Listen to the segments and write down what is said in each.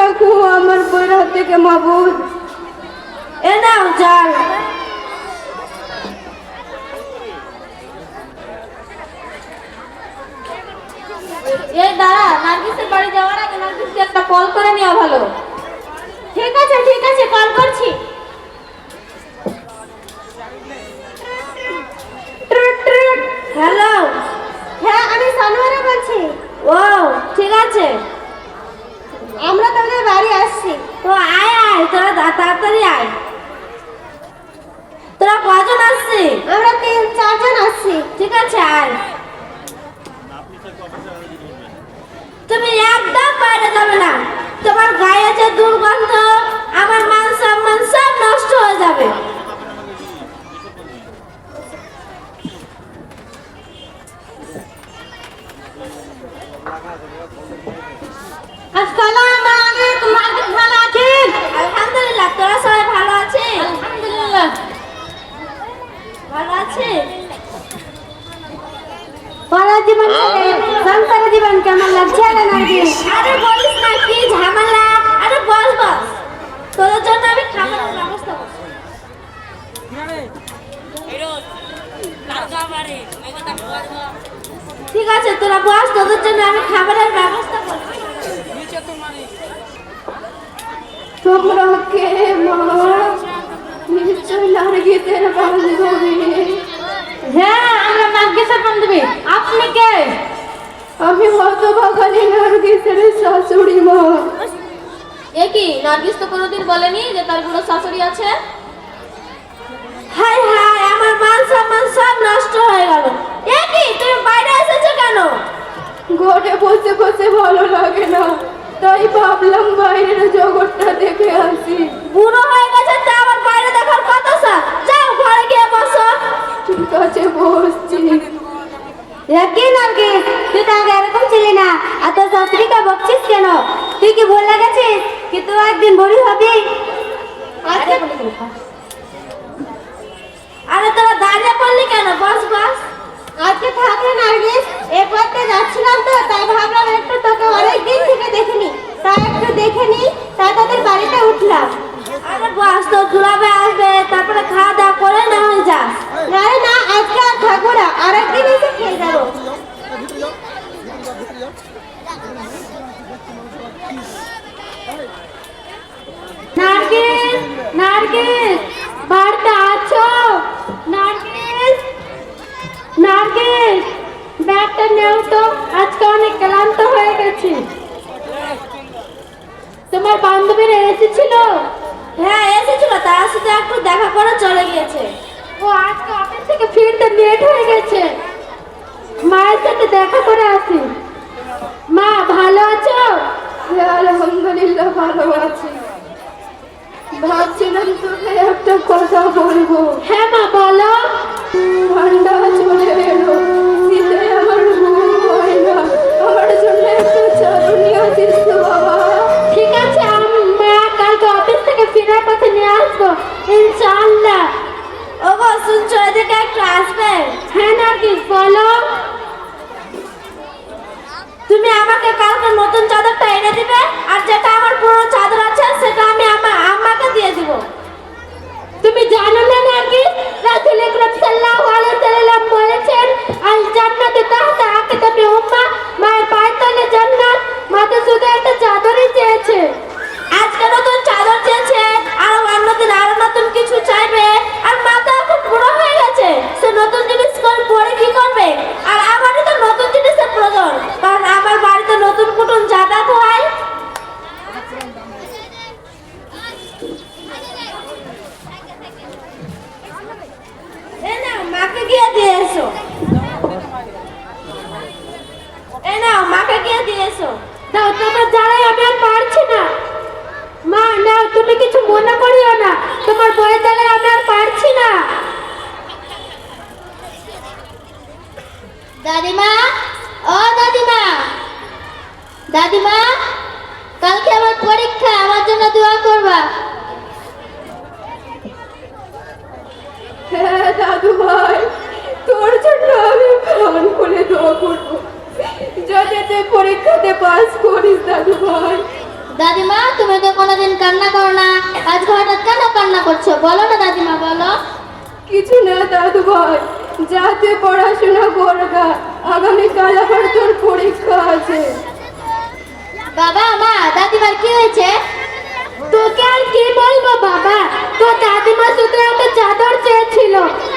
রাখো আমার বইয়ের হাত থেকে মাবুদ। এ নাও জাল যাওয়ার কল করে নেওয়া ভালো। ঠিক আছে ঠিক আছে কল করছি। হ্যালো। হ্যাঁ আমি সানোয়ারা বলছি। ও ঠিক আছে। আমরা তোদের বাড়ি আসছি। তো আয় আয় তোরা তাড়াতাড়ি আয়। তোরা কজন আসছি আমরা তিন চারজন আসছি। ঠিক আছে আয়। তুমি একদম বাইরে যাবে না। তোমার গায়ে আছে দুর্গন্ধ আমার মান সম্মান সব নষ্ট হয়ে যাবে আসসালামু আলাইকুম আপনি ভালো আছেন আলহামদুলিল্লাহ তোরা সবাই ভালো আছিস আলহামদুলিল্লাহ ভালো আছিস পড়া জীবন সংসার জীবন কেমন লাগছে রে নাকি? আরে বলিস না কি ঝামেলা? আরে বস বল। তোদের জন্য আমি খাবারের ব্যবস্থা করছি। ঠিক আছে তোরা বস তোদের জন্য আমি খাবারের ব্যবস্থা করছি। তোমরা কে মা? নিশ্চয় নার্গিসের বান্ধবী হ্যাঁ আমরা নার্গিসের বান্ধবী আপনি কে? আমি হতভাগালী নার্গিসের শাশুড়ি মা। এ কি নার্গিস তো কোনোদিন বলেনি যে তার বুড়ো শাশুড়ি আছে? হাই হাই আমার মান সম্মান সব নষ্ট হয়ে গেল। এ কি তুমি বাইরে এসেছ কেন? ঘরে বসে বসে ভালো লাগে না। তাই ভাবলাম বাইরের জগৎটা দেখে আসি। বুড়ো হয়ে গেছে তা আবার বাইরে দেখার কথা স্যার? যাও ঘরে গিয়ে বসো। ঠিক আছে বসছি কি নার্গিস তুই তো আগে এরকম ছিলি না আর তোর শাশুড়িকে বকছিস কেন তুই কি ভুলে গেছিস কি তুই একদিন বড়ি হবি আরে তোরা দাঁড়িয়ে পড়লি কেন বস বস আজকে থাকলে নার্গিস এ পথে যাচ্ছিলাম তো তাই ভাবলাম একটু তোকে অনেক দিন থেকে দেখিনি তাই একটু দেখে নি তাই তোদের বাড়িতে উঠলাম আরে বস তো দুলাবে আসবে তারপরে খাওয়া দাওয়া করে না হয়ে যাস আরে না, আজকে আর থাকব না। আরেকদিন এসে খেয়ে যাব। আছো? নার্গিস নার্গিস ব্যাগটা নেও তো। আজকে অনেক ক্লান্ত হয়ে গেছি। তোমার বান্ধবীরা এসেছিল? হ্যাঁ এসেছিল। তার সাথে একটু দেখা করে চলে গিয়েছে। ও আজকে অফিস থেকে ফিরতে লেট হয়ে গেছে। মায়ের সাথে দেখা করে আসি। মা ভালো আছো? হ্যাঁ, আলহামদুলিল্লাহ ভালো আছি। ভাবছিলাম তোকে একটা কথা বলব। হ্যাঁ মা বলো। ঠান্ডা চলে এলো। দাদিমা কালকে আমার পরীক্ষা আমার জন্য দোয়া করবা। হ্যাঁ দাদু ভাই তোর জন্য আমি প্রাণ খুলে দোয়া করব। যাতে তুই পরীক্ষাতে পাস করিস দাদু ভাই দাদিমা তুমি তো কোনোদিন কান্না করো না। আজ হঠাৎ কেন কান্না করছ? বলো না দাদিমা বলো। কিছু না দাদু ভাই যাতে পড়াশোনা করগা আগামীকাল আবার তোর পরীক্ষা আছে। বাবা মা দাদিমার কি হয়েছে? তোকে আর কি বলব বাবা? তোর দাদিমা শুধু একটা চাদর চেয়েছিল।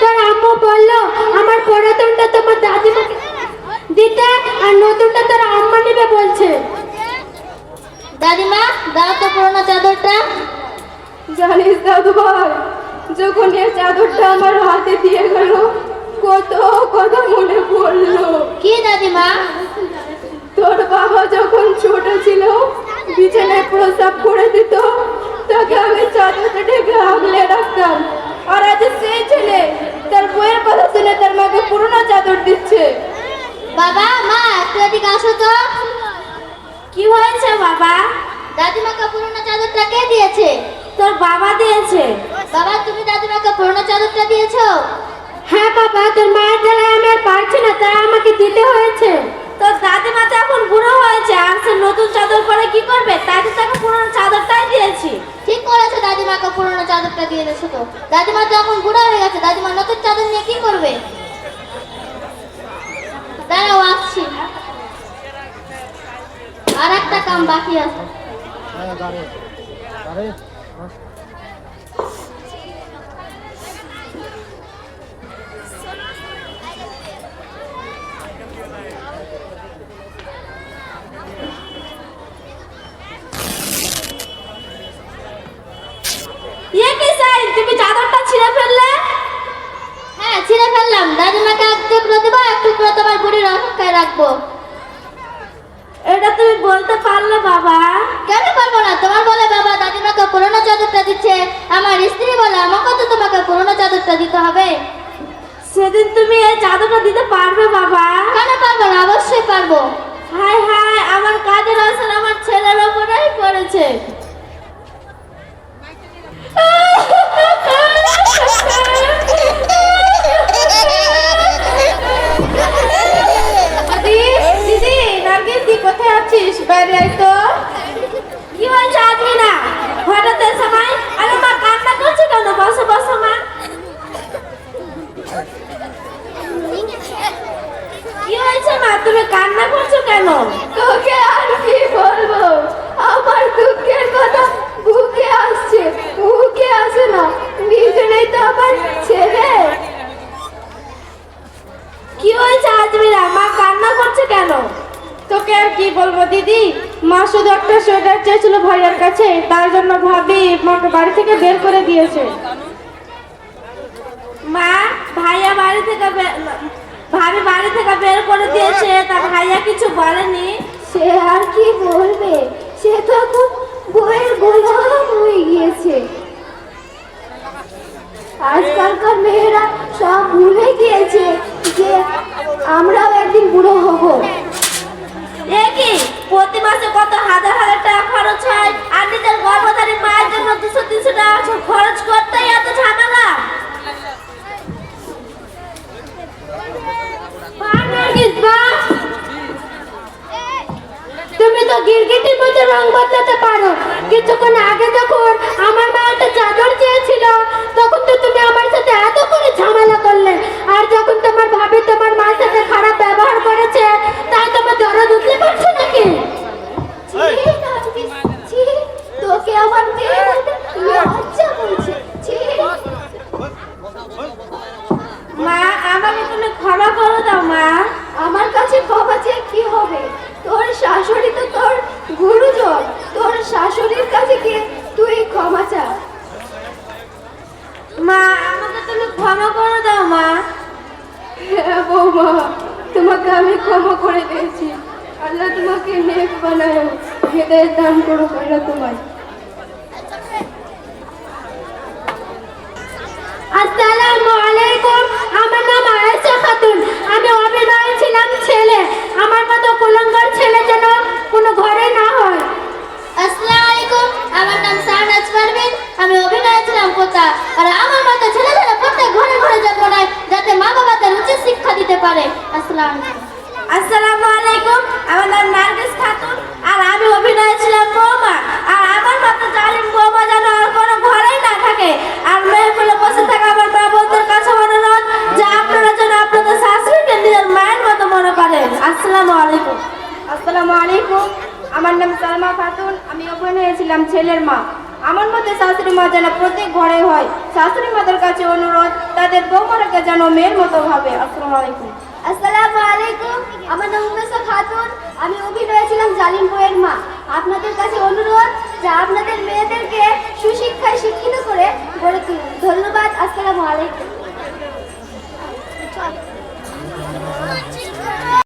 তোর আম্মু বলল আমার পুরাতনটা তোমার দাদিমাকে দিতে আর নতুনটা তোর আম্মা নেবে বলছে। দাদিমা দাও তো পুরোনো চাদরটা। জানিস দাদু ভাই যখন এই চাদরটা আমার হাতে দিয়ে গেল কত কথা মনে পড়ল। কি দাদিমা? তোর বাবা যখন ছোট ছিল বিছানায় প্রস্রাব করে দিত তাকে আমি চাদরটা ঢেকে আগলে রাখতাম আর আজ সেই ছেলে তার বইয়ের কথা শুনে তার মাকে পুরোনো চাদর দিচ্ছে। বাবা মা একটু এদিকে আসো তো। কি হয়েছে বাবা? দাদিমাকে পুরোনো চাদরটা কে দিয়েছে? তোর বাবা দিয়েছে। বাবা তুমি দাদিমাকে পুরোনো চাদরটা দিয়েছ? হ্যাঁ বাবা তোর মায়ের জ্বালায় আমি আর পারছি না তাই আমাকে দিতে হয়েছে। তোর দাদিমা তো এখন বুড়ো হয়েছে আর সে নতুন চাদর পরে কি করবে? তাই তো তাকে পুরনো চাদরটাই দিয়েছি। ঠিক করেছে দাদিমাকে পুরনো চাদরটা দিয়ে দিয়েছ তো। দাদিমা তো এখন বুড়া হয়ে গেছে, দাদিমা নতুন চাদর নিয়ে কি করবে? দাঁড়াও, আসছি। আর একটা কাম বাকি আছে ইয়ে কি সাই তুমি চাদরটা ছিঁড়ে ফেললে হ্যাঁ ছিঁড়ে ফেললাম দাদিমাকে এক টুকরো দেবো এক টুকরো তোমার বুড়ির অপেক্ষায় রাখব। এটা তুমি বলতে পারলে বাবা। কেন পারব না? তোমার বলে বাবা দাদিমাকে পুরোনো চাদরটা দিচ্ছে। আমার স্ত্রী বলে আমাকে তো তোমাকে পুরোনো চাদরটা দিতে হবে। সেদিন তুমি এই চাদরটা দিতে পারবে বাবা। কেন পারব না? অবশ্যই পারব। হাই হাই আমার কাজের আসর আমার ছেলের ওপরেই পড়েছে দিদি দিদি নার্গিস দি কোথায় আছিস বাইরে আয় তো কি হয়েছে আসবি না হঠাৎ এই সময় আরে মা কান্না করছে কেন বসো বসো মা কি হয়েছে মা? তুমি কান্না করছ কেন? তোকে আর কি বলব? আমার দুঃখের কথা বুকে আসছে মুখে আসে না। নিজেরাই তো আমার ছেলে। কি হয়েছে আজমিরা? মা কান্না করছে কেন? তোকে আর কি বলব দিদি? মা শুধু একটা সোয়েটার চেয়েছিল ভাইয়ার কাছে তার জন্য ভাবি মাকে বাড়ি থেকে বের করে দিয়েছে। মা ভাইয়া বাড়ি থেকে ভাবি বাড়ি থেকে বের করে দিয়েছে, তা ভাইয়া কিছু বলেনি। সে আর কি বলবে? সে তো এখন বইয়ের গোলাম হয়ে গিয়েছে। আজকালকার মেয়েরা সব ভুলে গিয়েছে যে মা। আমার কাছে ক্ষমা চেয়ে কি হবে? তোর শাশুড়ি তো তোর গুরুজন। তোর শাশুড়ির কাছে গিয়ে তুই ক্ষমা চা। মা আমাকে তুমি ক্ষমা করে দাও মা। হ্যাঁ বৌমা তোমাকে আমি ক্ষমা করে দিয়েছি। আল্লাহ তোমাকে নেক বানায় হৃদয়ের দান করো আল্লাহ তোমায় আসসালামু আলাইকুম আমার নাম আয়েশা খাতুন আমি অভিনয় ছিলাম ছেলে আমার মতো কুলঙ্গার ছেলে যেন কোনো ঘরে না হয় আসসালামু আলাইকুম আমার নাম সাহানাজ পারভিন আমি অভিনয় ছিলাম পোতা আর আমার মতো ছেলেদের প্রত্যেক ঘরে ঘরে জন্ম নেয় যাতে মা বাবা তার উচিত শিক্ষা দিতে পারে। আসসালামু। আলাইকুম আসসালামু আলাইকুম। আমার নাম নার্গিস খাতুন আর আমি অভিনয় ছিলাম বৌমা। আর আমার মতো জালিম বৌমা যেন আর কোনো ঘরেই না থাকে। আর মেহফিলে বসে থাকা আমার মা বোনদের কাছে অনুরোধ যে আপনারা যেন আপনাদের শাশুড়িকে নিজের মায়ের মতো মনে করেন। আসসালামু আলাইকুম। আসসালামু আলাইকুম। আমার নাম সালমা খাতুন আমি অভিনয়ে ছিলাম ছেলের মা। আমার মতে শাশুড়ি মা যেন প্রত্যেক ঘরে হয়। শাশুড়ি মাদের কাছে অনুরোধ, তাদের বৌমারাকে যেন মেয়ের মতো ভাবে। আসসালামু আলাইকুম। আসসালামু আলাইকুম। আমার নাম উমেশা খাতুন। আমি অভিনয়ে ছিলাম জালিম বইয়ের মা। আপনাদের কাছে অনুরোধ যে আপনাদের মেয়েদেরকে সুশিক্ষায় শিক্ষিত করে গড়ে তুলুন। ধন্যবাদ। আসসালামু আলাইকুম।